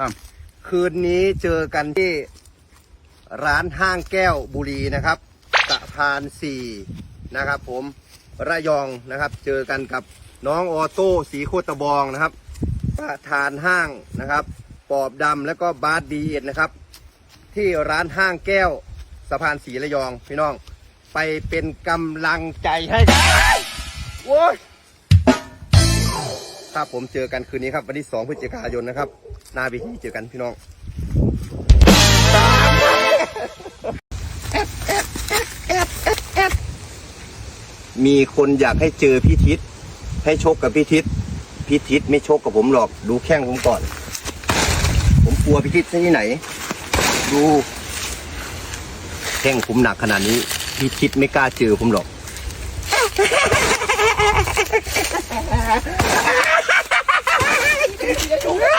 ตั้มคืนนี้เจอกันที่ร้านห้างแก้วบุรีนะครับสะพานสี่นะครับ ผมระยองนะครับ เจอกันกับน้องออโต้สีโคตบองนะครับประธานห้างนะครับ ปอบดำแล้วก็บาสดีเอ็ดนะครับ ที่ร้านห้างแก้วสะพานสีระยองพี่น้อง ไปเป็นกำลังใจให้ ครับผมเจอกันคืนนี้ครับ วันที่2พฤศจิกายนนะครับหน้าเวิธีเจอกันพี่น้องมีคนอยากให้เจอพี่ทิศให้ชกกับพี่ทิศพี่ทิศไม่ชกกับผมหรอก ดูแข้งผมก่อน ผมกลัวพี่ทิศที่ไหน ดู แข้งผมหนักขนาดนี้ พี่ทิศไม่กล้าเจอผมหรอก Yeah, yeah, yeah.